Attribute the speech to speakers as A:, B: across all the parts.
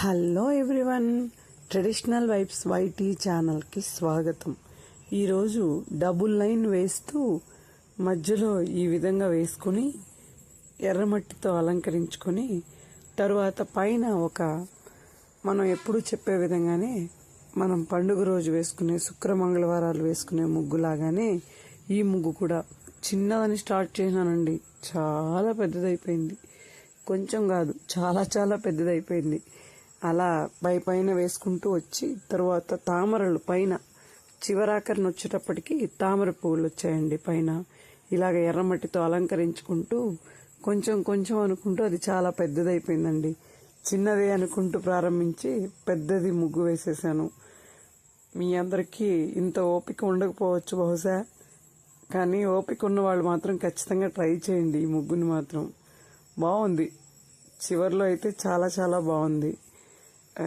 A: Hello everyone. Traditional vibes YT ఛానల్కి స్వాగతం. ఈరోజు డబుల్ లైన్ వేస్తూ మధ్యలో ఈ విధంగా వేసుకుని ఎర్రమట్టితో అలంకరించుకొని తరువాత పైన ఒక మనం ఎప్పుడు చెప్పే విధంగానే మనం పండుగ రోజు వేసుకునే శుక్ర మంగళవారాలు వేసుకునే ముగ్గులాగానే ఈ ముగ్గు కూడా చిన్నదని స్టార్ట్ చేసినానండి చాలా పెద్దదైపోయింది. కొంచెం కాదు చాలా చాలా పెద్దదైపోయింది. అలా పై పైన వేసుకుంటూ వచ్చి తర్వాత తామరలు పైన చివరాకరిని వచ్చేటప్పటికి తామర పువ్వులు వచ్చాయండి పైన. ఇలాగ ఎర్రమట్టితో అలంకరించుకుంటూ కొంచెం కొంచెం అనుకుంటూ అది చాలా పెద్దదైపోయిందండి. చిన్నదే అనుకుంటూ ప్రారంభించి పెద్దది ముగ్గు వేసేసాను. మీ అందరికీ ఇంత ఓపిక ఉండకపోవచ్చు బహుశా కానీ ఓపిక ఉన్న వాళ్ళు మాత్రం ఖచ్చితంగా ట్రై చేయండి ఈ ముగ్గుని మాత్రం. బాగుంది. చివర్లో అయితే చాలా చాలా బాగుంది.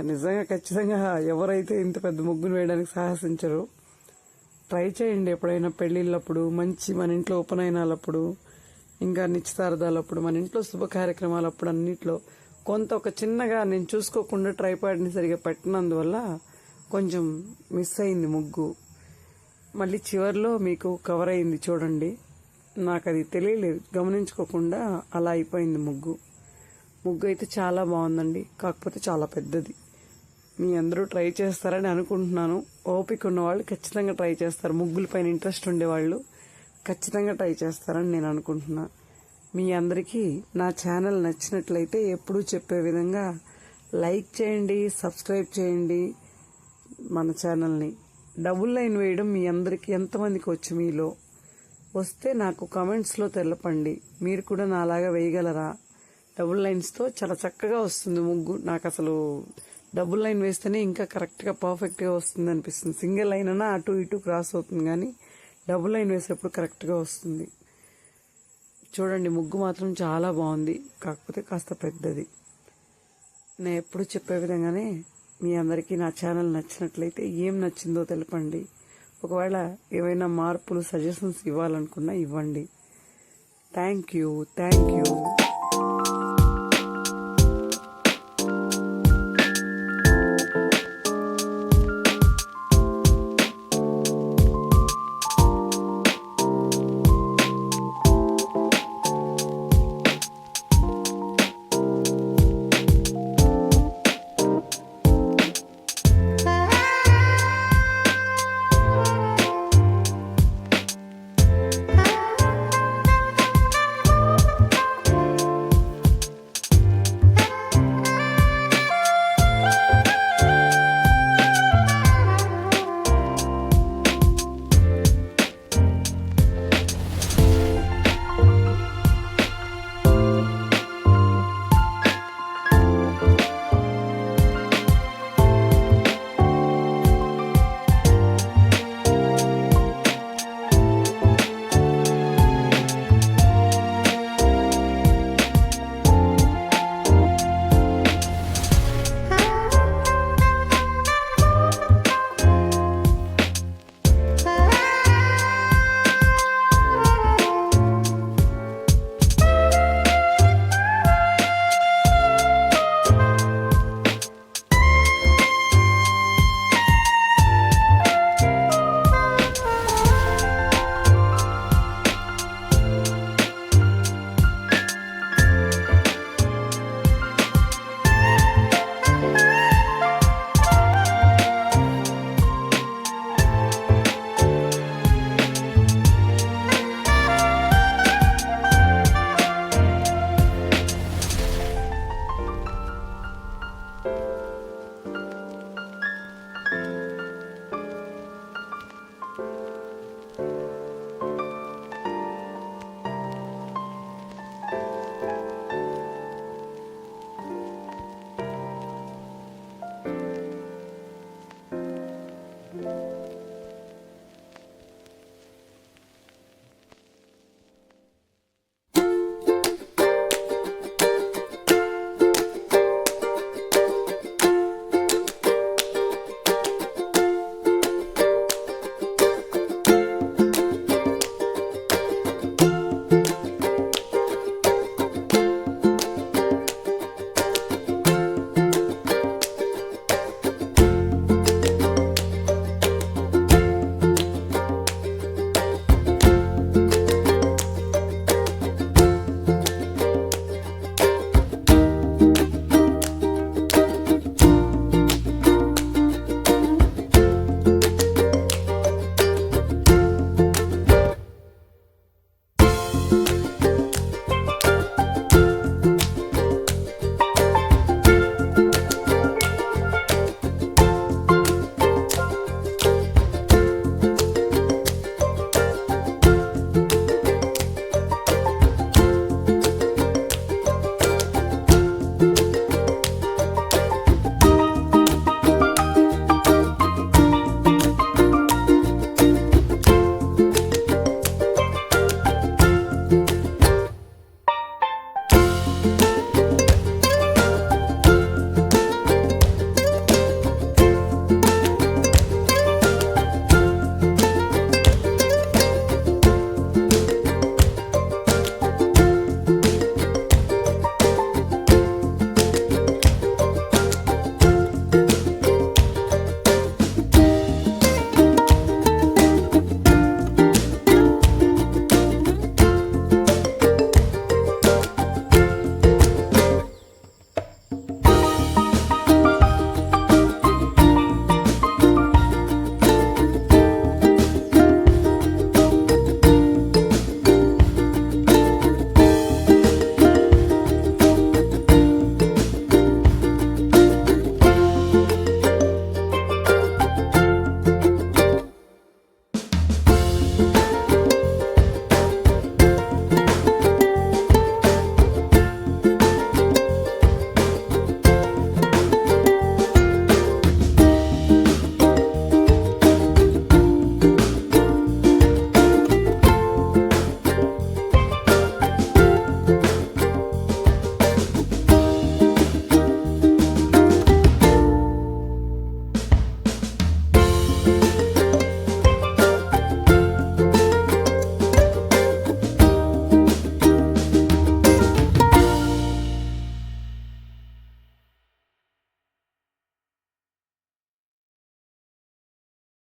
A: నిజంగా ఖచ్చితంగా ఎవరైతే ఇంత పెద్ద ముగ్గును వేయడానికి సాహసించరు ట్రై చేయండి ఎప్పుడైనా పెళ్ళిళ్ళప్పుడు మంచి మన ఇంట్లో ఉపనయనాలప్పుడు ఇంకా నిశ్చితార్థాలప్పుడు మన ఇంట్లో శుభ కార్యక్రమాలప్పుడు అన్నిట్లో కొంత ఒక చిన్నగా నేను చూసుకోకుండా ట్రైపాడ్ని సరిగా పెట్టినందువల్ల కొంచెం మిస్ అయింది ముగ్గు. మళ్ళీ చివర్లో మీకు కవర్ అయింది చూడండి. నాకు అది తెలియలేదు. గమనించుకోకుండా అలా అయిపోయింది ముగ్గు. ముగ్గు అయితే చాలా బాగుందండి. కాకపోతే చాలా పెద్దది. మీ అందరూ ట్రై చేస్తారని అనుకుంటున్నాను. ఓపిక ఉన్న వాళ్ళు ఖచ్చితంగా ట్రై చేస్తారు. ముగ్గుల పైన ఇంట్రెస్ట్ ఉండేవాళ్ళు ఖచ్చితంగా ట్రై చేస్తారని నేను అనుకుంటున్నా. మీ అందరికీ నా ఛానల్ నచ్చినట్లయితే ఎప్పుడూ చెప్పే విధంగా లైక్ చేయండి సబ్స్క్రైబ్ చేయండి మన ఛానల్ని. డబుల్ లైన్ వేయడం మీ అందరికీ ఎంతమందికి వచ్చి మీలో? వస్తే నాకు కమెంట్స్లో తెలపండి. మీరు కూడా నాలాగా వేయగలరా? డబుల్ లైన్స్తో చాలా చక్కగా వస్తుంది ముగ్గు. నాకు అసలు డబుల్ లైన్ వేస్తేనే ఇంకా కరెక్ట్గా పర్ఫెక్ట్గా వస్తుంది అనిపిస్తుంది. సింగిల్ లైన్ అన్నా అటు ఇటు క్రాస్ అవుతుంది కానీ డబుల్ లైన్ వేసేటప్పుడు కరెక్ట్గా వస్తుంది. చూడండి ముగ్గు మాత్రం చాలా బాగుంది. కాకపోతే కాస్త పెద్దది. నేను ఎప్పుడు చెప్పే విధంగానే మీ అందరికీ నా ఛానల్ నచ్చినట్లయితే ఏం నచ్చిందో తెలపండి. ఒకవేళ ఏవైనా మార్పులు సజెషన్స్ ఇవ్వాలనుకున్నా ఇవ్వండి. Thank you thank you